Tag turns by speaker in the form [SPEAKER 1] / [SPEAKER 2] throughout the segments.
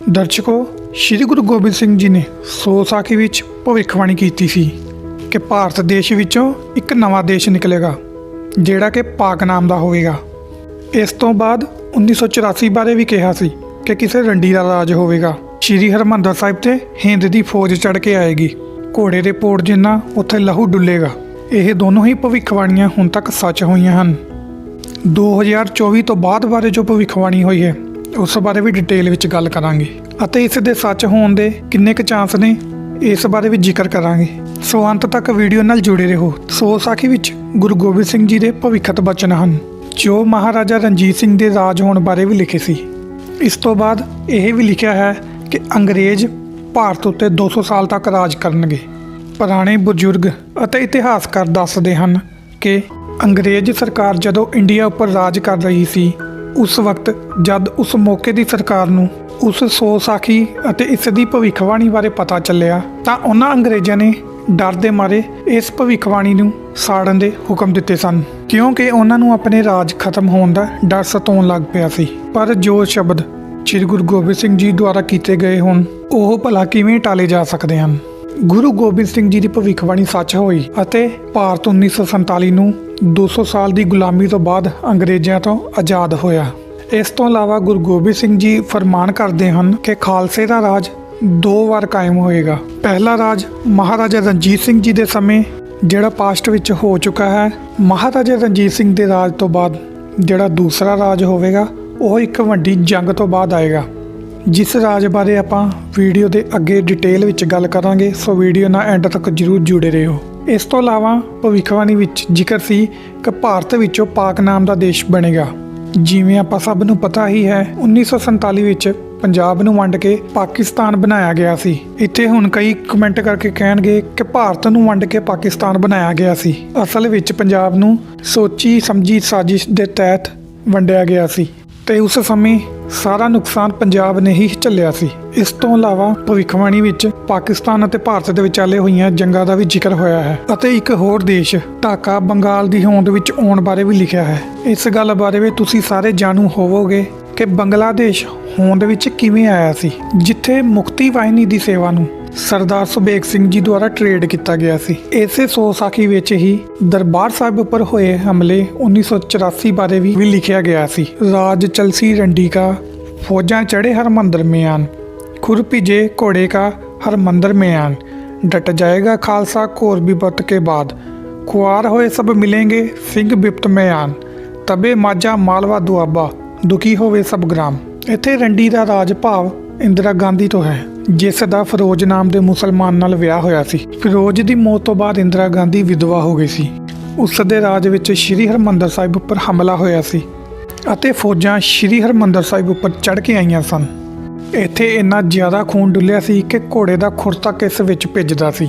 [SPEAKER 1] ਦਰਸ਼ਕੋ, ਸ੍ਰੀ ਗੁਰੂ ਗੋਬਿੰਦ ਸਿੰਘ ਜੀ ਨੇ ਸੋ ਸਾਖੀ ਵਿੱਚ ਭਵਿੱਖਬਾਣੀ ਕੀਤੀ ਸੀ ਕਿ ਭਾਰਤ ਦੇਸ਼ ਵਿੱਚੋਂ ਇੱਕ ਨਵਾਂ ਦੇਸ਼ ਨਿਕਲੇਗਾ, ਜਿਹੜਾ ਕਿ ਪਾਕ ਨਾਮ ਦਾ ਹੋਵੇਗਾ। ਇਸ ਤੋਂ ਬਾਅਦ 1984 ਬਾਰੇ ਵੀ ਕਿਹਾ ਸੀ ਕਿ ਕਿਸੇ ਰੰਡੀ ਦਾ ਰਾਜ ਹੋਵੇਗਾ। ਸ੍ਰੀ ਹਰਮੰਦਰ ਸਾਹਿਬ ਤੇ ਹਿੰਦ ਦੀ ਫੌਜ ਚੜ ਕੇ ਆਏਗੀ। ਘੋੜੇ ਦੇ ਪੋੜ ਜਿੰਨਾ ਉੱਥੇ ਲਹੂ ਡੁੱਲੇਗਾ, ਇਹ ਦੋਨੋਂ ਹੀ ਭਵਿੱਖਬਾਣੀਆਂ ਹੁਣ ਤੱਕ ਸੱਚ ਹੋਈਆਂ ਹਨ। 2024 ਤੋਂ ਬਾਅਦ ਬਾਰੇ ਜੋ ਭਵਿੱਖਬਾਣੀ ਹੋਈ ਹੈ ਉਸ ਬਾਰੇ ਵੀ ਡਿਟੇਲ ਵਿੱਚ ਗੱਲ ਕਰਾਂਗੇ ਅਤੇ ਇਸ ਦੇ ਸੱਚ ਹੋਣ ਦੇ ਕਿੰਨੇ ਕੁ ਚਾਂਸ ਨੇ, ਇਸ ਬਾਰੇ ਵੀ ਜ਼ਿਕਰ ਕਰਾਂਗੇ। ਸੋ ਅੰਤ ਤੱਕ ਵੀਡੀਓ ਨਾਲ ਜੁੜੇ ਰਹੋ। ਸੋ ਸਾਖੀ ਵਿੱਚ ਗੁਰੂ ਗੋਬਿੰਦ ਸਿੰਘ ਜੀ ਦੇ ਭਵਿੱਖਤ ਬਚਨ ਹਨ, ਜੋ ਮਹਾਰਾਜਾ ਰਣਜੀਤ ਸਿੰਘ ਦੇ ਰਾਜ ਹੋਣ ਬਾਰੇ ਵੀ ਲਿਖੇ ਸੀ। ਇਸ ਤੋਂ ਬਾਅਦ ਇਹ ਵੀ ਲਿਖਿਆ ਹੈ ਕਿ ਅੰਗਰੇਜ਼ ਭਾਰਤ ਉੱਤੇ 200 ਸਾਲ ਤੱਕ ਰਾਜ ਕਰਨਗੇ। ਪੁਰਾਣੇ ਬਜ਼ੁਰਗ ਅਤੇ ਇਤਿਹਾਸਕਾਰ ਦੱਸਦੇ ਹਨ ਕਿ ਅੰਗਰੇਜ਼ ਸਰਕਾਰ ਜਦੋਂ ਇੰਡੀਆ ਉੱਪਰ ਰਾਜ ਕਰ ਰਹੀ ਸੀ ਉਸ ਵਕਤ ਜਦ ਉਸ ਮੌਕੇ ਦੀ ਸਰਕਾਰ ਨੂੰ ਉਸ ਸੋ ਸਾਖੀ ਅਤੇ ਇਸ ਦੀ ਭਵਿੱਖਬਾਣੀ ਬਾਰੇ ਪਤਾ ਚੱਲਿਆ, ਤਾਂ ਉਹਨਾਂ ਅੰਗਰੇਜ਼ਾਂ ਨੇ ਡਰ ਦੇ ਮਾਰੇ ਇਸ ਭਵਿੱਖਬਾਣੀ ਨੂੰ ਸਾੜਨ ਦੇ ਹੁਕਮ ਦਿੱਤੇ ਸਨ। ਕਿਉਂਕਿ ਉਹਨਾਂ ਨੂੰ ਆਪਣੇ ਰਾਜ ਖਤਮ ਹੋਣ ਦਾ ਡਰ ਸਤਾਉਣ ਲੱਗ ਪਿਆ ਸੀ। ਪਰ ਜੋ ਸ਼ਬਦ ਸ੍ਰੀ ਗੁਰੂ ਗੋਬਿੰਦ ਸਿੰਘ ਜੀ ਦੁਆਰਾ ਕੀਤੇ ਗਏ ਹੋਣ, ਉਹ ਭਲਾ ਕਿਵੇਂ ਟਾਲੇ ਜਾ ਸਕਦੇ ਹਨ? ਗੁਰੂ ਗੋਬਿੰਦ ਸਿੰਘ ਜੀ ਦੀ ਭਵਿੱਖਬਾਣੀ ਸੱਚ ਹੋਈ ਅਤੇ ਭਾਰਤ 1947 ਨੂੰ 200 ਸਾਲ ਦੀ ਗੁਲਾਮੀ ਤੋਂ ਬਾਅਦ ਅੰਗਰੇਜ਼ਾਂ ਤੋਂ ਆਜ਼ਾਦ ਹੋਇਆ। ਇਸ ਤੋਂ ਇਲਾਵਾ ਗੁਰੂ ਗੋਬਿੰਦ ਸਿੰਘ ਜੀ ਫਰਮਾਨ ਕਰਦੇ ਹਨ ਕਿ ਖਾਲਸੇ ਦਾ ਰਾਜ ਦੋ ਵਾਰ ਕਾਇਮ ਹੋਏਗਾ। ਪਹਿਲਾ ਰਾਜ ਮਹਾਰਾਜਾ ਰਣਜੀਤ ਸਿੰਘ ਜੀ ਦੇ ਸਮੇਂ, ਜਿਹੜਾ ਪਾਸਟ ਵਿੱਚ ਹੋ ਚੁੱਕਾ ਹੈ। ਮਹਾਰਾਜਾ ਰਣਜੀਤ ਸਿੰਘ ਦੇ ਰਾਜ ਤੋਂ ਬਾਅਦ ਜਿਹੜਾ ਦੂਸਰਾ ਰਾਜ ਹੋਵੇਗਾ, ਉਹ ਇੱਕ ਵੱਡੀ ਜੰਗ ਤੋਂ ਬਾਅਦ ਆਏਗਾ। ਜਿਸ ਰਾਜ ਬਾਰੇ ਆਪਾਂ ਵੀਡੀਓ ਦੇ ਅੱਗੇ ਡਿਟੇਲ ਵਿੱਚ ਗੱਲ ਕਰਾਂਗੇ, ਸੋ ਵੀਡੀਓ ਨਾਲ ਐਂਡ ਤੱਕ ਜਰੂਰ ਜੁੜੇ ਰਹੋ। ਇਸ ਤੋਂ ਇਲਾਵਾ ਭਵਿੱਖਬਾਣੀ ਵਿੱਚ ਜ਼ਿਕਰ ਸੀ ਕਿ ਭਾਰਤ ਵਿੱਚੋਂ ਪਾਕ ਨਾਮ ਦਾ ਦੇਸ਼ ਬਣੇਗਾ। ਜਿਵੇਂ ਆਪਾਂ ਸਭ ਨੂੰ ਪਤਾ ਹੀ ਹੈ 1947 ਵਿੱਚ ਪੰਜਾਬ ਨੂੰ ਵੰਡ ਕੇ ਪਾਕਿਸਤਾਨ ਬਣਾਇਆ ਗਿਆ ਸੀ। ਇੱਥੇ ਹੁਣ ਕਈ ਕਮੈਂਟ ਕਰਕੇ ਕਹਿਣਗੇ ਕਿ ਭਾਰਤ ਨੂੰ ਵੰਡ ਕੇ ਪਾਕਿਸਤਾਨ ਬਣਾਇਆ ਗਿਆ ਸੀ। ਅਸਲ ਵਿੱਚ ਪੰਜਾਬ ਨੂੰ ਸੋਚੀ ਸਮਝੀ ਸਾਜ਼ਿਸ਼ ਦੇ ਤਹਿਤ ਵੰਡਿਆ ਗਿਆ ਸੀ। ਤੇ ਉਸ ਸਮੇਂ ਸਾਰਾ ਨੁਕਸਾਨ ਪੰਜਾਬ ਨੇ ਹੀ ਝੱਲਿਆ ਸੀ। ਇਸ ਤੋਂ ਇਲਾਵਾ ਭਵਿੱਖਬਾਣੀ ਵਿੱਚ ਪਾਕਿਸਤਾਨ ਅਤੇ ਭਾਰਤ ਦੇ ਵਿਚਾਲੇ ਹੋਈਆਂ ਜੰਗਾਂ ਦਾ ਵੀ ਜ਼ਿਕਰ ਹੋਇਆ ਹੈ ਅਤੇ ਇੱਕ ਹੋਰ ਦੇਸ਼, ਢਾਕਾ ਬੰਗਾਲ ਦੀ ਹੋਂਦ ਵਿੱਚ ਆਉਣ ਬਾਰੇ ਵੀ ਲਿਖਿਆ ਹੈ। ਇਸ ਗੱਲ ਬਾਰੇ ਵੀ ਤੁਸੀਂ ਸਾਰੇ ਜਾਣੂ ਹੋਵੋਗੇ ਕਿ ਬੰਗਲਾਦੇਸ਼ ਹੋਂਦ ਵਿੱਚ ਕਿਵੇਂ ਆਇਆ ਸੀ, ਜਿੱਥੇ ਮੁਕਤੀ ਵਾਹਿਨੀ ਦੀ ਸੇਵਾ ਨੂੰ ਸਰਦਾਰ ਸੁਬੇਗ ਸਿੰਘ ਜੀ ਦੁਆਰਾ ਟ੍ਰੇਡ ਕੀਤਾ ਗਿਆ ਸੀ। ਇਸੇ ਸੋਸਾਖੀ ਵਿੱਚ ਹੀ ਦਰਬਾਰ ਸਾਹਿਬ ਉੱਪਰ ਹੋਏ ਹਮਲੇ 1984 ਬਾਰੇ ਵੀ ਲਿਖਿਆ ਗਿਆ ਸੀ। ਰਾਜ ਚਲਸੀ ਰੰਡੀ ਰੰਡੀਕਾ, ਫੌਜਾਂ ਚੜ੍ਹੇ ਹਰ ਮੰਦਰ ਮਿਆਨ, ਖੁਰ ਭਿਜੇ ਘੋੜੇ ਕਾ ਹਰ ਮੰਦਰ ਮਿਆਨ, ਡਟ ਜਾਏਗਾ ਖਾਲਸਾ ਕੋਰ ਬਿਪਤ ਕੇ ਬਾਦ, ਖੁਆਰ ਹੋਏ ਸਭ ਮਿਲेंगे ਸਿੰਘ ਬਿਪਤ ਮਿਆਨ, ਤਬੇ ਮਾਝਾ ਮਾਲਵਾ ਦੁਆਬਾ, ਦੁਖੀ ਹੋਵੇ ਸਭ ਗ੍ਰਾਮ। ਇੱਥੇ ਰੰਡੀ ਦਾ ਰਾਜ ਭਾਵ ਇੰਦਰਾ ਗਾਂਧੀ ਤੋਂ ਹੈ। ਜਿਸ ਦਾ ਫਿਰੋਜ਼ ਨਾਮ ਦੇ ਮੁਸਲਮਾਨ ਨਾਲ ਵਿਆਹ ਹੋਇਆ ਸੀ। ਫਿਰੋਜ਼ ਦੀ ਮੌਤ ਤੋਂ ਬਾਅਦ ਇੰਦਰਾ ਗਾਂਧੀ ਵਿਧਵਾ ਹੋ ਗਈ ਸੀ। ਉਸ ਦੇ ਰਾਜ ਵਿੱਚ ਸ੍ਰੀ ਹਰਮੰਦਰ ਸਾਹਿਬ ਉੱਪਰ ਹਮਲਾ ਹੋਇਆ ਸੀ ਅਤੇ ਫੌਜਾਂ ਸ੍ਰੀ ਹਰਮੰਦਰ ਸਾਹਿਬ ਉੱਪਰ ਚੜ੍ਹ ਕੇ ਆਈਆਂ ਸਨ। ਇੱਥੇ ਇੰਨਾ ਜ਼ਿਆਦਾ ਖੂਨ ਡੁੱਲਿਆ ਸੀ ਕਿ ਘੋੜੇ ਦਾ ਖੁਰਤਾ ਕਿਸ ਵਿੱਚ ਭਿੱਜਦਾ ਸੀ।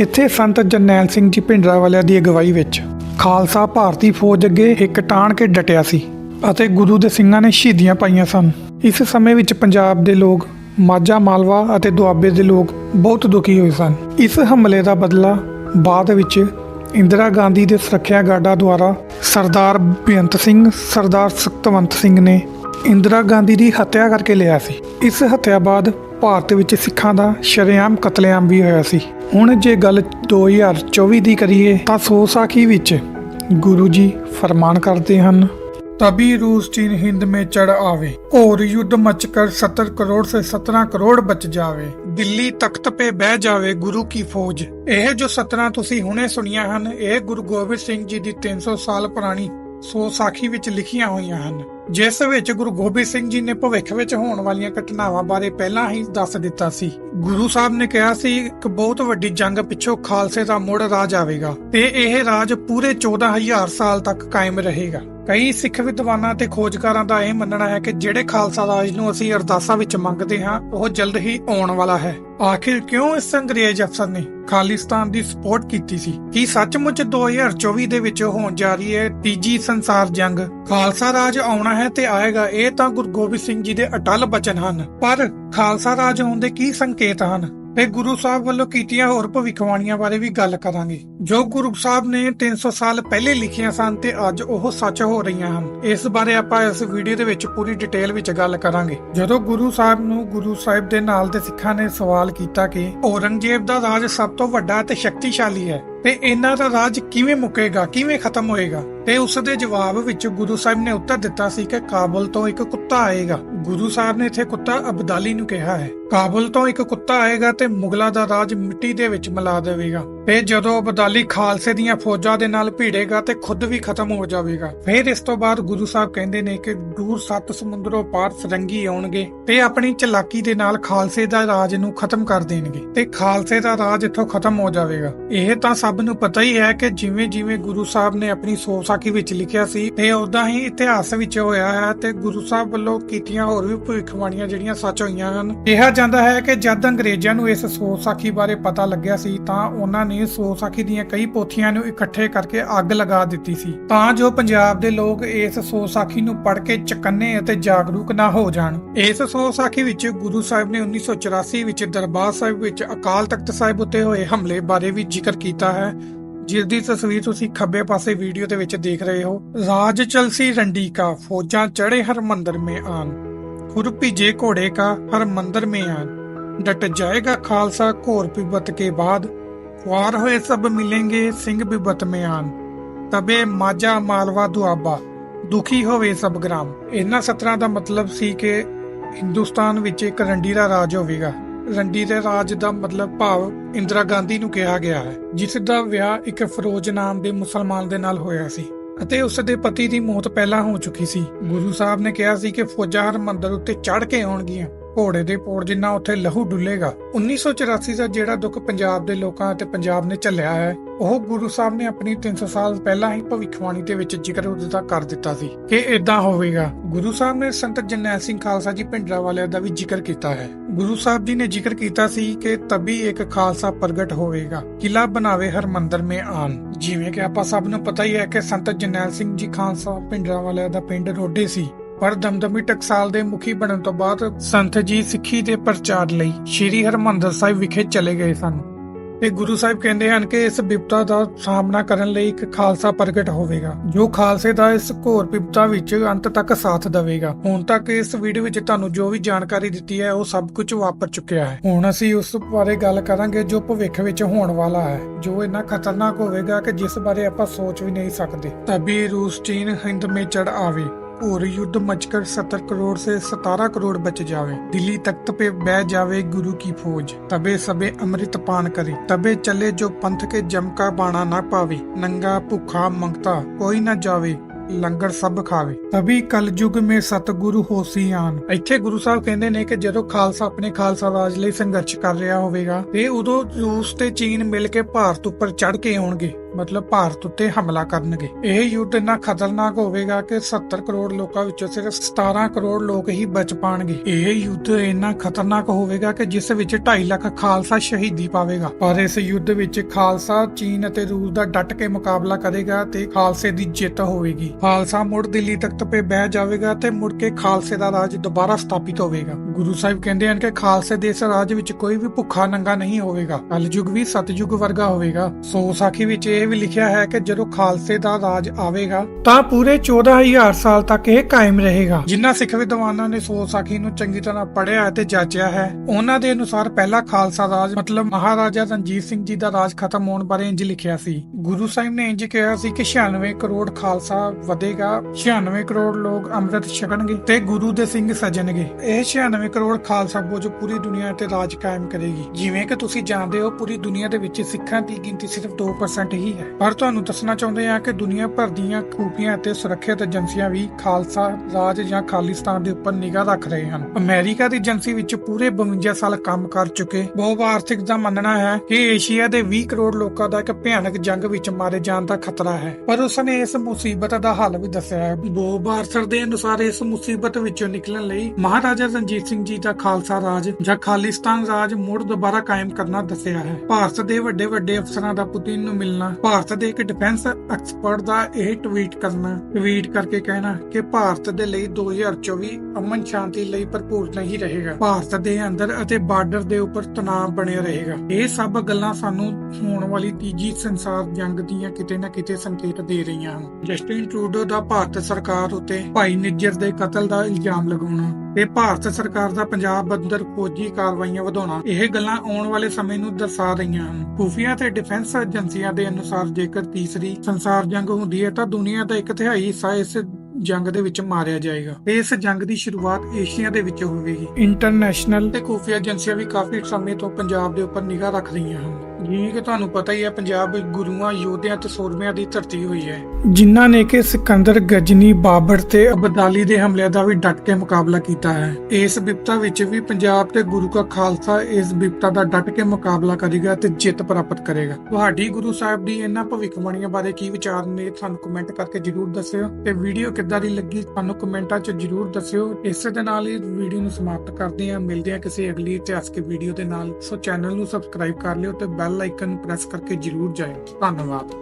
[SPEAKER 1] ਇੱਥੇ ਸੰਤ ਜਰਨੈਲ ਸਿੰਘ ਜੀ ਭਿੰਡਰਾ ਵਾਲਿਆਂ ਦੀ ਅਗਵਾਈ ਵਿੱਚ ਖਾਲਸਾ ਭਾਰਤੀ ਫੌਜ ਅੱਗੇ ਇੱਕ ਟਾਣ ਕੇ ਡਟਿਆ ਸੀ ਅਤੇ ਗੁਰੂ ਦੇ ਸਿੰਘਾਂ ਨੇ ਸ਼ਹੀਦੀਆਂ ਪਾਈਆਂ ਸਨ। ਇਸ ਸਮੇਂ ਵਿੱਚ ਪੰਜਾਬ ਦੇ ਲੋਕ ਮਾਝਾ ਮਾਲਵਾ ਅਤੇ ਦੁਆਬੇ ਦੇ ਲੋਕ ਬਹੁਤ ਦੁਖੀ ਹੋਏ ਸਨ। ਇਸ ਹਮਲੇ ਦਾ ਬਦਲਾ ਬਾਅਦ ਵਿੱਚ ਇੰਦਰਾ ਗਾਂਧੀ ਦੇ ਸੁਰੱਖਿਆ ਗਾਰਡਾਂ ਦੁਆਰਾ ਸਰਦਾਰ ਬੇਅੰਤ ਸਿੰਘ, ਸਰਦਾਰ ਸਤਵੰਤ ਸਿੰਘ ਨੇ ਇੰਦਰਾ ਗਾਂਧੀ ਦੀ ਹੱਤਿਆ ਕਰਕੇ ਲਿਆ ਸੀ। ਇਸ ਹੱਤਿਆ ਬਾਅਦ ਭਾਰਤ ਵਿੱਚ ਸਿੱਖਾਂ ਦਾ ਸ਼ਰੇਆਮ ਕਤਲੇਆਮ ਵੀ ਹੋਇਆ ਸੀ। ਹੁਣ ਜੇ ਗੱਲ 2024 ਦੀ ਕਰੀਏ ਤਾਂ ਸੋਸਾਖੀ ਵਿੱਚ ਗੁਰੂ ਜੀ ਫਰਮਾਨ ਕਰਦੇ ਹਨ तभी रूस चीन हिंद में चढ़ आवे और युद्ध मचकर सत्तर करोड़ से सत्रह करोड़ बच जावे ਦਿੱਲੀ ਤਖਤ ਤੇ ਬਹਿ ਜਾਵੇ ਗੁਰੂ ਕੀ ਫੌਜ ਇਹ ਜੋ ਸਤਰਾਂ ਤੁਸੀਂ ਹੁਣੇ ਸੁਣੀਆਂ ਹਨ ਇਹ ਗੁਰੂ ਗੋਬਿੰਦ ਸਿੰਘ ਜੀ ਦੀ 300 ਸਾਲ ਪੁਰਾਣੀ ਸੋ ਸਾਖੀ ਵਿੱਚ ਲਿਖੀਆਂ ਹੋਈਆਂ ਹਨ ਜਿਸ ਵਿੱਚ ਗੁਰੂ ਗੋਬਿੰਦ ਸਿੰਘ ਜੀ ਨੇ ਭਵਿੱਖ ਵਿੱਚ ਹੋਣ ਵਾਲੀਆਂ ਘਟਨਾਵਾਂ ਬਾਰੇ ਪਹਿਲਾਂ ਹੀ ਦੱਸ ਦਿੱਤਾ ਸੀ ਗੁਰੂ ਸਾਹਿਬ ਨੇ ਕਿਹਾ ਸੀ ਇੱਕ ਬਹੁਤ ਵੱਡੀ ਜੰਗ ਪਿੱਛੋਂ ਖਾਲਸੇ ਦਾ ਮੁੜ ਰਾਜ ਆਵੇਗਾ ਤੇ ਇਹ ਰਾਜ ਪੂਰੇ 14000 ਸਾਲ ਤੱਕ ਕਾਇਮ ਰਹੇਗਾ ਕਈ ਸਿੱਖ ਵਿਦਵਾਨਾਂ ਤੇ ਖੋਜਕਾਰਾਂ ਦਾ ਇਹ ਮੰਨਣਾ ਹੈ ਕਿ ਜਿਹੜੇ ਖਾਲਸਾ ਰਾਜ ਨੂੰ ਅਸੀਂ ਅਰਦਾਸਾਂ ਵਿੱਚ ਮੰਗਦੇ ਹਾਂ, ਉਹ ਜਲਦ ਹੀ ਆਉਣ ਵਾਲਾ ਹੈ। ਆਖਿਰ ਕਿਉਂ ਇਸ ਅੰਗਰੇਜ਼ ਅਫਸਰ ਨੇ ਖਾਲਿਸਤਾਨ ਦੀ ਸਪੋਰਟ ਕੀਤੀ ਸੀ? ਕੀ ਸੱਚਮੁੱਚ 2024 ਦੇ ਵਿੱਚ ਹੋਣ ਜਾ ਰਹੀ ਹੈ ਤੀਜੀ ਸੰਸਾਰ ਜੰਗ? ਖਾਲਸਾ ਰਾਜ ਆਉਣਾ ਹੈ ਤੇ ਆਏਗਾ, ਇਹ ਤਾਂ ਗੁਰੂ ਗੋਬਿੰਦ ਸਿੰਘ ਜੀ ਦੇ ਅਟਲ ਬਚਨ ਹਨ। ਪਰ ਖਾਲਸਾ ਰਾਜ ਹੋਣ ਦੇ ਕੀ ਸੰਕੇਤ ਹਨ? ਤੇ ਗੁਰੂ ਸਾਹਿਬ ਵੱਲੋਂ ਕੀਤੀਆਂ ਹੋਰ ਭਵਿੱਖਬਾਣੀਆਂ ਬਾਰੇ ਵੀ ਗੱਲ ਕਰਾਂਗੇ। ਜੋ ਗੁਰੂ ਸਾਹਿਬ ਨੇ 300 ਸਾਲ ਪਹਿਲੇ ਲਿਖੀਆਂ ਸਨ ਤੇ ਅੱਜ ਉਹ ਸੱਚ ਹੋ ਰਹੀਆਂ ਹਨ। ਇਸ ਬਾਰੇ ਆਪਾਂ ਇਸ ਵੀਡੀਓ ਦੇ ਵਿੱਚ ਪੂਰੀ ਡਿਟੇਲ ਵਿੱਚ ਗੱਲ ਕਰਾਂਗੇ। ਜਦੋਂ ਗੁਰੂ ਸਾਹਿਬ ਨੂੰ ਗੁਰੂ ਸਾਹਿਬ ਦੇ ਨਾਲ ਦੇ ਸਿੱਖਾਂ ਨੇ ਸਵਾਲ ਕੀਤਾ ਕਿ ਔਰੰਗਜ਼ੇਬ ਦਾ ਰਾਜ ਸਭ ਤੋਂ ਵੱਡਾ ਤੇ ਸ਼ਕਤੀਸ਼ਾਲੀ ਹੈ, ਤੇ ਇਹਨਾਂ ਦਾ ਰਾਜ ਕਿਵੇਂ ਮੁੱਕੇਗਾ, ਕਿਵੇਂ ਖਤਮ ਹੋਏਗਾ? ਤੇ ਉਸ ਦੇ ਜਵਾਬ ਵਿੱਚ ਗੁਰੂ ਸਾਹਿਬ ਨੇ ਉੱਤਰ ਦਿੱਤਾ ਸੀ ਕਿ ਕਾਬਲ ਤੋਂ ਇੱਕ ਕੁੱਤਾ ਆਏਗਾ। ਗੁਰੂ ਸਾਹਿਬ ਨੇ ਇੱਥੇ ਕੁੱਤਾ ਅਬਦਾਲੀ ਨੂੰ ਕਿਹਾ ਹੈ। ਕਾਬਲ ਤੋਂ ਇੱਕ ਕੁੱਤਾ ਆਏਗਾ ਤੇ ਮੁਗਲਾਂ ਦਾ ਰਾਜ ਮਿੱਟੀ ਦੇ ਵਿੱਚ ਮਿਲਾ ਦੇਵੇਗਾ। ਤੇ ਜਦੋਂ ਅਬਦਾਲੀ ਖਾਲਸੇ ਦੀਆਂ ਫੌਜਾਂ ਦੇ ਨਾਲ ਭੀੜੇਗਾ ਤੇ ਖੁਦ ਵੀ ਖਤਮ ਹੋ ਜਾਵੇਗਾ। ਫਿਰ ਇਸ ਤੋਂ ਬਾਅਦ ਗੁਰੂ ਸਾਹਿਬ ਕਹਿੰਦੇ ਨੇ ਕਿ ਦੂਰ ਸੱਤ ਸਮੁੰਦਰੋਂ ਪਾਰ ਫਰੰਗੀ ਆਉਣਗੇ ਤੇ ਆਪਣੀ ਚਲਾਕੀ ਦੇ ਨਾਲ ਖਾਲਸੇ ਦਾ ਰਾਜ ਨੂੰ ਖਤਮ ਕਰ ਦੇਣਗੇ ਤੇ ਖਾਲਸੇ ਦਾ ਰਾਜ ਇੱਥੋਂ ਖਤਮ ਹੋ ਜਾਵੇਗਾ। ਇਹ ਤਾਂ ਸਭ ਨੂੰ ਪਤਾ ਹੀ ਹੈ ਕਿ ਜਿਵੇਂ ਜਿਵੇਂ ਗੁਰੂ ਸਾਹਿਬ ਨੇ ਆਪਣੀ ਸੌ ਸਾਖੀ ਵਿੱਚ ਲਿਖਿਆ ਸੀ ਤੇ ਉਦਾਂ ਹੀ ਇਤਿਹਾਸ ਵਿੱਚ ਹੋਇਆ ਹੈ ਤੇ ਗੁਰੂ ਸਾਹਿਬ ਵੱਲੋਂ ਕੀਤੀਆਂ ਹੋਰ ਵੀ ਭਵਿੱਖਬਾਣੀਆਂ ਜਿਹੜੀਆਂ ਸੱਚ ਹੋਈਆਂ ਹਨ। ਕਿਹਾ ਜਾਂਦਾ ਹੈ ਕਿ ਜਦ ਅੰਗਰੇਜ਼ਾਂ ਨੂੰ ਇਸ ਸੌ ਸਾਖੀ ਬਾਰੇ ਪਤਾ ਲੱਗਿਆ ਸੀ, ਤਾਂ ਉਹਨਾਂ ਨੇ ਸੌ ਸਾਖੀ ਦੀਆਂ ਕਈ ਪੋਥੀਆਂ ਨੂੰ ਇਕੱਠੇ ਕਰਕੇ ਅੱਗ ਲਗਾ ਦਿੱਤੀ ਸੀ। ਤਾਂ ਜੋ ਪੰਜਾਬ ਦੇ ਲੋਕ ਇਸ ਸੌ ਸਾਖੀ ਨੂੰ ਪੜ੍ਹ ਕੇ ਚਕੰਨੇ ਅਤੇ ਜਾਗਰੂਕ ਨਾ ਹੋ ਜਾਣ। ਇਸ ਸੌ ਸਾਖੀ ਵਿੱਚ ਗੁਰੂ ਸਾਹਿਬ ਨੇ 1984 ਵਿੱਚ ਦਰਬਾਰ ਸਾਹਿਬ ਵਿੱਚ ਅਕਾਲ ਤਖਤ ਸਾਹਿਬ ਉੱਤੇ ਹੋਏ ਹਮਲੇ ਬਾਰੇ ਵੀ ਜ਼ਿਕਰ ਕੀਤਾ ਹੈ। ਜਿਸ ਦੀ ਤਸਵੀਰ ਤੁਸੀਂ ਖੱਬੇ ਪਾਸੇ ਵੀਡੀਓ ਦੇ ਵਿੱਚ ਦੇਖ ਰਹੇ ਹੋ। ਰਾਜ ਚਲਸੀ ਰੰਡੀ ਕਾ ਫੌਜਾਂ ਚੜੇ ਹਰ ਮੰਦਰ ਮੇ ਆਨ गुरु पीजे घोड़े का हर मंदिर में आज डट जाएगा खालसा घोर पिबत के बाद ख्वार हुए सब मिलेंगे सिंह बिबत में आन ਤਬੇ ਮਾਝਾ ਮਾਲਵਾ ਦੁਆਬਾ, ਦੁਖੀ ਹੋਵੇ ਸਭ ਗ੍ਰਾਮ। ਇਹਨਾਂ ਸਤਰਾਂ ਦਾ ਮਤਲਬ ਸੀ ਕਿ ਹਿੰਦੁਸਤਾਨ ਵਿੱਚ ਇੱਕ ਰੰਡੀਲਾ ਰਾਜ ਹੋਵੇਗਾ। ਰੰਡੀਲੇ ਰਾਜ ਦਾ ਮਤਲਬ ਭਾਵ ਇੰਦਰਾ ਗਾਂਧੀ ਨੂੰ ਕਿਹਾ ਗਿਆ ਹੈ, ਜਿਸ ਦਾ ਵਿਆਹ ਇੱਕ ਫਰੋਜ਼ ਨਾਮ ਦੇ ਮੁਸਲਮਾਨ ਦੇ ਨਾਲ ਹੋਇਆ ਸੀ। ਅਤੇ ਉਸ ਦੇ ਪਤੀ ਦੀ ਮੌਤ ਪਹਿਲਾਂ ਹੋ ਚੁੱਕੀ ਸੀ। ਗੁਰੂ ਸਾਹਿਬ ਨੇ ਕਿਹਾ ਸੀ ਕਿ ਫੌਜਾਂ ਹਰ ਮੰਦਰ ਉੱਤੇ ਚੜ ਕੇ ਆਉਣਗੀਆਂ। ਘੋੜੇ ਦੇ ਪੋੜ ਜਿੰਨਾ ਉੱਥੇ ਲਹੂ ਡੁੱਲੇਗਾ 1984 ਦਾ ਜਿਹੜਾ ਦੁੱਖ ਪੰਜਾਬ ਦੇ ਲੋਕਾਂ ਅਤੇ ਪੰਜਾਬ ਨੇ ਝੱਲਿਆ ਹੈ, ਉਹ ਗੁਰੂ ਸਾਹਿਬ ਨੇ ਆਪਣੀ 300 ਸਾਲ ਪਹਿਲਾਂ ਹੀ ਭਵਿੱਖਬਾਣੀ ਦੇ ਵਿੱਚ ਜ਼ਿਕਰ ਉਹਦਾ ਕਰ ਦਿੱਤਾ ਸੀ ਕਿ ਇਦਾਂ ਹੋਵੇਗਾ। ਗੁਰੂ ਸਾਹਿਬ ਨੇ ਸੰਤ ਜਰਨੈਲ ਸਿੰਘ ਖਾਲਸਾ ਜੀ ਭਿੰਡਰਾ ਵਾਲਿਆਂ ਦਾ ਵੀ ਜ਼ਿਕਰ ਕੀਤਾ ਹੈ। ਗੁਰੂ ਸਾਹਿਬ ਜੀ ਨੇ ਜ਼ਿਕਰ ਕੀਤਾ ਸੀ ਕਿ ਤਬੀ ਇੱਕ ਖਾਲਸਾ ਪ੍ਰਗਟ ਹੋਵੇਗਾ। ਕਿਲਾ ਬਣਾਵੇ ਹਰ ਮੰਦਰ ਮੇ ਆਨ। ਜਿਵੇਂ ਕਿ ਆਪਾਂ ਸਭ ਨੂੰ ਪਤਾ ਹੀ ਹੈ ਕਿ ਸੰਤ ਜਰਨੈਲ ਸਿੰਘ ਜੀ ਖਾਲਸਾ ਭਿੰਡਰਾ ਵਾਲਿਆਂ ਦਾ ਪਿੰਡ ਰੋਡੇ ਸੀ। ਪਰ ਦਮਦਮੀ ਟਕਸਾਲ ਦੇ ਮੁਖੀ ਬਣਨ ਤੋਂ ਬਾਅਦ ਸੰਤ ਜੀ ਸਿੱਖੀ ਦੇ ਪ੍ਰਚਾਰ ਲਈ ਸ੍ਰੀ ਹਰਮੰਦਰ ਸਾਹਿਬ ਵਿਖੇ ਚਲੇ ਗਏ ਸਨ। ਤੇ ਗੁਰੂ ਸਾਹਿਬ ਕਹਿੰਦੇ ਹਨ ਕਿ ਇਸ ਵਿਪਤਾ ਦਾ ਸਾਹਮਣਾ ਕਰਨ ਲਈ ਇੱਕ ਖਾਲਸਾ ਪ੍ਰਗਟ ਹੋਵੇਗਾ, ਜੋ ਖਾਲਸੇ ਦਾ ਇਸ ਘੋਰ ਵਿਪਤਾ ਵਿੱਚ ਅੰਤ ਤੱਕ ਸਾਥ ਦੇਵੇਗਾ। ਹੁਣ ਤੱਕ ਇਸ ਵੀਡੀਓ ਵਿੱਚ ਤੁਹਾਨੂੰ ਜੋ ਵੀ ਜਾਣਕਾਰੀ ਦਿੱਤੀ ਹੈ, ਉਹ ਸਭ ਕੁਝ ਵਾਪਰ ਚੁੱਕਿਆ ਹੈ। ਹੁਣ ਅਸੀਂ ਉਸ ਬਾਰੇ ਗੱਲ ਕਰਾਂਗੇ ਜੋ ਭਵਿੱਖ ਵਿੱਚ ਹੋਣ ਵਾਲਾ ਹੈ, ਜੋ ਇੰਨਾ ਖਤਰਨਾਕ ਹੋਵੇਗਾ ਕਿ ਜਿਸ ਬਾਰੇ ਆਪਾਂ ਸੋਚ ਵੀ ਨਹੀਂ ਸਕਦੇ। ਤਬੀ ਰੂਸ, ਚੀਨ, ਹਿੰਦ ਮੇ ਚੜ ਆਵੇ। घोर युद्ध मचकर सत्तर करोड़ से सतारह करोड़ बच जावे दिल्ली तख्त पे बह जावे गुरु की फौज तबे सबे अमृत पान करे तबे चले जो पंथ के जम का बाणा ना पावे नंगा भूखा मंगता कोई ना जावे ਲੰਗਰ ਸਭ ਖਾਵੇ। ਤਬੀ ਕਲਯੁਗ ਮੇ ਸਤਗੁਰੂ ਹੋਸੀ ਆਨ। ਇੱਥੇ ਗੁਰੂ ਸਾਹਿਬ ਕਹਿੰਦੇ ਨੇ ਕਿ ਜਦੋਂ ਖਾਲਸਾ ਆਪਣੇ ਖਾਲਸਾ ਰਾਜ ਲਈ ਸੰਘਰਸ਼ ਕਰ ਰਿਹਾ ਹੋਵੇਗਾ, ਤੇ ਉਦੋਂ ਰੂਸ ਤੇ ਚੀਨ ਮਿਲ ਕੇ ਭਾਰਤ ਉੱਪਰ ਚੜ ਕੇ ਆਉਣਗੇ। ਮਤਲਬ ਭਾਰਤ ਉੱਤੇ ਹਮਲਾ ਕਰਨਗੇ। ਇਹ ਯੁੱਧ ਇੰਨਾ ਖਤਰਨਾਕ ਹੋਵੇਗਾ ਕਿ 70 ਕਰੋੜ ਲੋਕਾਂ ਵਿੱਚੋਂ ਸਿਰਫ 17 ਕਰੋੜ ਲੋਕ ਹੀ ਬਚ ਪਾਣਗੇ। ਇਹ ਯੁੱਧ ਇੰਨਾ ਖਤਰਨਾਕ ਹੋਵੇਗਾ ਕਿ ਜਿਸ ਵਿੱਚ 2.5 ਲੱਖ ਖਾਲਸਾ ਸ਼ਹੀਦੀ ਪਾਵੇਗਾ। ਪਰ ਇਸ ਯੁੱਧ ਵਿੱਚ ਖਾਲਸਾ, ਚੀਨ ਅਤੇ ਰੂਸ ਦਾ ਡਟ ਕੇ ਮੁਕਾਬਲਾ ਕਰੇਗਾ ਤੇ ਖਾਲਸੇ ਦੀ ਜਿੱਤ ਹੋਵੇਗੀ। ਖਾਲਸਾ ਮੁੜ ਦਿੱਲੀ ਤਖਤ 'ਤੇ ਬਹਿ ਜਾਵੇਗਾ ਤੇ ਮੁੜ ਕੇ ਖਾਲਸੇ ਦਾ ਰਾਜ ਦੁਬਾਰਾ ਸਥਾਪਿਤ ਹੋਵੇਗਾ। ਗੁਰੂ ਸਾਹਿਬ ਕਹਿੰਦੇ ਹਨ ਕਿ ਖਾਲਸੇ ਦੇ ਇਸ ਰਾਜ ਵਿੱਚ ਕੋਈ ਵੀ ਭੁੱਖਾ ਨੰਗਾ ਨਹੀਂ ਹੋਵੇਗਾ। ਕਲਯੁਗ ਵੀ ਸਤਯੁਗ ਵਰਗਾ ਹੋਵੇਗਾ। ਸੋ ਸਾਖੀ ਵਿੱਚ ਇਹ ਵੀ ਲਿਖਿਆ ਹੈ ਕਿ ਜਦੋਂ ਖਾਲਸੇ ਦਾ ਰਾਜ ਆਵੇਗਾ, ਤਾਂ ਪੂਰੇ 14000 ਸਾਲ ਤੱਕ ਇਹ ਕਾਇਮ ਰਹੇਗਾ। ਜਿਨ੍ਹਾਂ ਸਿੱਖ ਵਿਦਵਾਨਾਂ ਨੇ ਸੋ ਸਾਖੀ ਨੂੰ ਚੰਗੀ ਤਰ੍ਹਾਂ ਪੜ੍ਹਿਆ ਅਤੇ ਜਾਂਚਿਆ ਹੈ, ਉਹਨਾਂ ਦੇ ਅਨੁਸਾਰ ਪਹਿਲਾ ਖਾਲਸਾ ਰਾਜ ਮਤਲਬ ਮਹਾਰਾਜਾ ਰਣਜੀਤ ਸਿੰਘ ਜੀ ਦਾ ਰਾਜ ਖਤਮ ਹੋਣ ਬਾਰੇ ਇੰਜ ਲਿਖਿਆ ਸੀ। ਗੁਰੂ ਸਾਹਿਬ ਨੇ ਇੰਜ ਕਿਹਾ ਸੀ ਕਿ 96 ਕਰੋੜ ਖਾਲਸਾ ਵਧੇਗਾ 96 ਕਰੋੜ ਲੋਕ ਅੰਮ੍ਰਿਤ ਛਕਣਗੇ ਤੇ ਗੁਰੂ ਦੇ ਸਿੰਘ ਸਜਣਗੇ। ਇਹ 96 ਕਰੋੜ ਖਾਲਸਾ ਬੋਝ ਪੂਰੀ ਦੁਨੀਆ ਤੇ ਰਾਜ ਕਾਇਮ ਕਰੇਗੀ। ਜਿਵੇਂ ਕਿ ਤੁਸੀਂ ਜਾਣਦੇ ਹੋ, ਪੂਰੀ ਦੁਨੀਆ ਦੇ ਵਿੱਚ ਸਿੱਖਾਂ ਦੀ ਗਿਣਤੀ ਸਿਰਫ 2% ਹੀ ਹੈ। ਪਰ ਤੁਹਾਨੂੰ ਦੱਸਣਾ ਚਾਹੁੰਦੇ ਹਾਂ ਕਿ ਦੁਨੀਆ ਭਰ ਦੀਆਂ ਖੂਫੀਆਂ ਅਤੇ ਸੁਰੱਖਿਅਤ ਏਜੰਸੀਆਂ ਵੀ ਖਾਲਸਾ ਰਾਜ ਜਾਂ ਖਾਲਿਸਤਾਨ ਦੇ ਉੱਪਰ ਨਿਗਾਹ ਰੱਖ ਰਹੇ ਹਨ। ਅਮਰੀਕਾ ਦੀ ਏਜੰਸੀ ਵਿੱਚ ਪੂਰੇ 52 ਸਾਲ ਕੰਮ ਕਰ ਚੁੱਕੇ। ਬੋਬ ਆਰਥਿਕ ਦਾ ਮੰਨਣਾ ਹੈ ਕਿ ਏਸ਼ੀਆ ਦੇ 20 ਕਰੋੜ ਲੋਕਾਂ ਦਾ ਇੱਕ ਭਿਆਨਕ ਜੰਗ ਵਿੱਚ ਮਾਰੇ ਜਾਣ ਦਾ ਖਤਰਾ ਹੈ। ਪਰ ਉਸ ਨੇ ਇਸ ਮੁਸੀਬਤ ਦਾ ਹੱਲ ਵੀ ਦੱਸਿਆ ਹੈ ਬੋਬ ਆਰਥਰ ਦੇ ਅਨੁਸਾਰ ਇਸ ਮੁਸੀਬਤ ਵਿੱਚੋਂ ਨਿਕਲਣ ਲਈ ਮਹਾਰਾਜਾ ਰਣਜੀਤ ਸਿੰਘ ਜੀ ਦਾ ਖਾਲਸਾ ਰਾਜ ਜਾਂ ਖਾਲਿਸਤਾਨ ਰਾਜ ਮੁੜ ਦੁਬਾਰਾ ਕਾਇਮ ਕਰਨਾ ਦੱਸਿਆ ਹੈ। ਭਾਰਤ ਦੇ ਵੱਡੇ ਵੱਡੇ ਅਫਸਰਾਂ ਦਾ ਪੁਤਿਨ ਨੂੰ ਮਿਲਣਾ ਭਾਰਤ ਦੇ ਇੱਕ ਡਿਫੈਂਸ ਐਕਸਪਰਟ ਦਾ ਇਹ ਟਵੀਟ ਕਰਨਾ ਟਵੀਟ ਕਰਕੇ ਕਹਿਣਾ ਕਿ ਭਾਰਤ ਦੇ ਲਈ 2024 ਅਮਨ ਸ਼ਾਂਤੀ ਲਈ ਭਰਪੂਰ ਨਹੀਂ ਰਹੇਗਾ। ਭਾਰਤ ਦੇ ਅੰਦਰ ਅਤੇ ਬਾਰਡਰ ਦੇ ਉੱਪਰ ਤਣਾਅ ਬਣਿਆ ਰਹੇਗਾ। ਇਹ ਸਭ ਗੱਲਾਂ ਸਾਨੂੰ ਹੋਣ ਵਾਲੀ ਤੀਜੀ ਸੰਸਾਰ ਜੰਗ ਦੀਆਂ ਕਿਤੇ ਨਾ ਕਿਤੇ ਸੰਕੇਤ ਦੇ ਰਹੀਆਂ ਹਨ। ਜਸਟਿਨ ਟਰੂਡੋ ਦਾ ਭਾਰਤ ਸਰਕਾਰ ਉੱਤੇ ਭਾਈ ਨਿੱਜਰ ਦੇ ਕਤਲ ਦਾ ਇਲਜ਼ਾਮ ਲਗਾਉਣਾ। ਤੇ ਭਾਰਤ ਸਰਕਾਰ ਦਾ ਪੰਜਾਬ ਅੰਦਰ ਫੌਜੀ ਕਾਰਵਾਈਆਂ ਵਧਾਉਣਾ, ਇਹ ਗੱਲਾਂ ਆਉਣ ਵਾਲੇ ਸਮੇਂ ਨੂੰ ਦਰਸਾ ਰਹੀਆਂ ਹਨ। ਖੂਫੀਆ ਤੇ ਡਿਫੈਂਸ ਏਜੰਸੀਆਂ ਦੇ ਅਨੁਸਾਰ ਜੇਕਰ ਤੀਸਰੀ ਸੰਸਾਰ ਜੰਗ ਹੁੰਦੀ ਹੈ ਤਾਂ ਦੁਨੀਆ ਦਾ ਇੱਕ ਤਿਹਾਈ ਹਿੱਸਾ ਇਸ ਜੰਗ ਦੇ ਵਿੱਚ ਮਾਰਿਆ ਜਾਏਗਾ। ਇਸ ਜੰਗ ਦੀ ਸ਼ੁਰੂਆਤ ਏਸ਼ੀਆ ਦੇ ਵਿੱਚ ਹੋਵੇਗੀ। ਇੰਟਰਨੈਸ਼ਨਲ ਤੇ ਖੁਫੀਆ ਏਜੰਸੀਆਂ ਵੀ ਕਾਫੀ ਸਮੇਂ ਤੋਂ ਪੰਜਾਬ ਦੇ ਉੱਪਰ ਨਿਗਾਹ ਰੱਖ ਰਹੀਆਂ ਹਨ। ਜਿਵੇਂ ਕਿ ਤੁਹਾਨੂੰ ਪਤਾ ਹੀ ਹੈ ਪੰਜਾਬ ਗੁਰੂਆਂ ਯੋਧਿਆਂ ਤੇ ਸੂਰਮਿਆਂ ਦੀ ਧਰਤੀ ਹੋਈ ਹੈ। ਜਿਨ੍ਹਾਂ ਨੇ ਕਿ ਸਿਕੰਦਰ ਗਜਨੀ ਬਾਬਰ ਤੇ ਅਬਦਾਲੀ ਦੇ ਹਮਲਿਆਂ ਦਾ ਵੀ ਡਟ ਕੇ ਮੁਕਾਬਲਾ ਕੀਤਾ ਹੈ। ਇਸ ਵਿਪਤਾ ਵਿੱਚ ਵੀ ਪੰਜਾਬ ਤੇ ਗੁਰੂ ਕਾ ਖਾਲਸਾ ਇਸ ਵਿਪਤਾ ਦਾ ਡਟ ਕੇ ਮੁਕਾਬਲਾ ਕਰੇਗਾ ਤੇ ਜਿੱਤ ਪ੍ਰਾਪਤ ਕਰੇਗਾ। ਤੁਹਾਡੀ ਗੁਰੂ ਸਾਹਿਬ ਦੀ ਇਹਨਾਂ ਭਵਿੱਖਬਾਣੀਆਂ ਬਾਰੇ ਕੀ ਵਿਚਾਰ ਨੇ ਸਾਨੂੰ ਕਮੈਂਟ ਕਰਕੇ ਜਰੂਰ ਦੱਸਿਓ। ਤੇ ਵੀਡੀਓ ਕਿੱਦਾਂ ਦੀ ਲੱਗੀ ਸਾਨੂੰ ਕਮੈਂਟਾਂ 'ਚ ਜਰੂਰ ਦੱਸਿਓ। ਇਸੇ ਦੇ ਨਾਲ ਹੀ ਵੀਡੀਓ ਨੂੰ ਸਮਾਪਤ ਕਰਦੇ ਹਾਂ। ਮਿਲਦੇ ਹਾਂ ਕਿਸੇ ਅਗਲੀ ਇਤਿਹਾਸਕ ਵੀਡੀਓ ਦੇ ਨਾਲ। ਸੋ ਚੈਨਲ ਨੂੰ ਸਬਸਕ੍ਰਾਈਬ ਕਰ ਲਿਓ ਤੇ ਬੈਲ ਆਈਕਨ ਪ੍ਰੈਸ ਕਰਕੇ ਜਰੂਰ ਜਾਇਓ। ਧੰਨਵਾਦ।